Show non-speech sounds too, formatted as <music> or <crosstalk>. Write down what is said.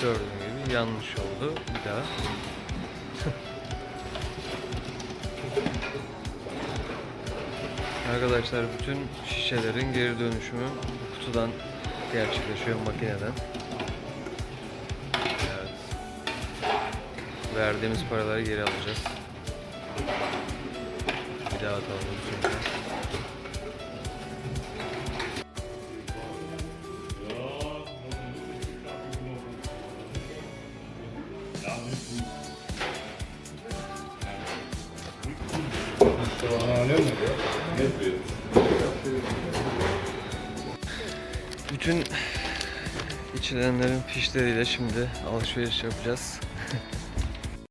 Gördüğün gibi yanlış oldu. Bir daha. <laughs> Arkadaşlar bütün şişelerin geri dönüşümü kutudan gerçekleşiyor makineden. Evet. Verdiğimiz paraları geri alacağız. Bir daha atalım çünkü. Bütün içilenlerin fişleriyle şimdi alışveriş yapacağız. <laughs>